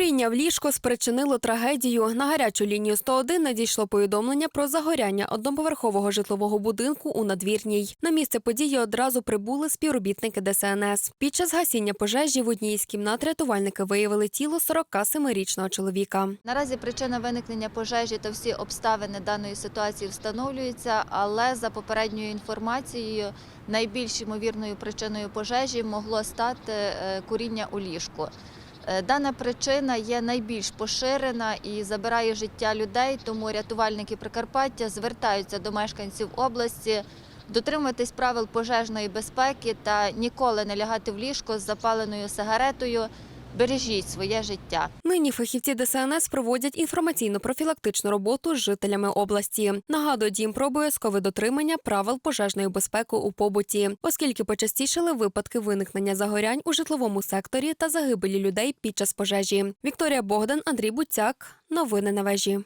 Куріння в ліжко спричинило трагедію. На гарячу лінію 101 надійшло повідомлення про загоряння одноповерхового житлового будинку у надвірній. На місце події одразу прибули співробітники ДСНС. Під час гасіння пожежі в одній із кімнат рятувальники виявили тіло 47-річного чоловіка. Наразі причина виникнення пожежі та всі обставини даної ситуації встановлюються, але за попередньою інформацією, найбільш ймовірною причиною пожежі могло стати е, куріння у ліжку. Е, Дана причина є найбільш поширена і забирає життя людей, тому рятувальники Прикарпаття звертаються до мешканців області дотримуватись правил пожежної безпеки та ніколи не лягати в ліжко з запаленою сигаретою. Бережіть своє життя. Нині фахівці ДСНС проводять інформаційно-профілактичну роботу з жителями області. Нагадують їм про обов'язкове дотримання правил пожежної безпеки у побуті, оскільки почастішили випадки виникнення загорянь у житловому секторі та загибелі людей під час пожежі. Вікторія Богдан, Андрій Буцяк. Новини на вежі.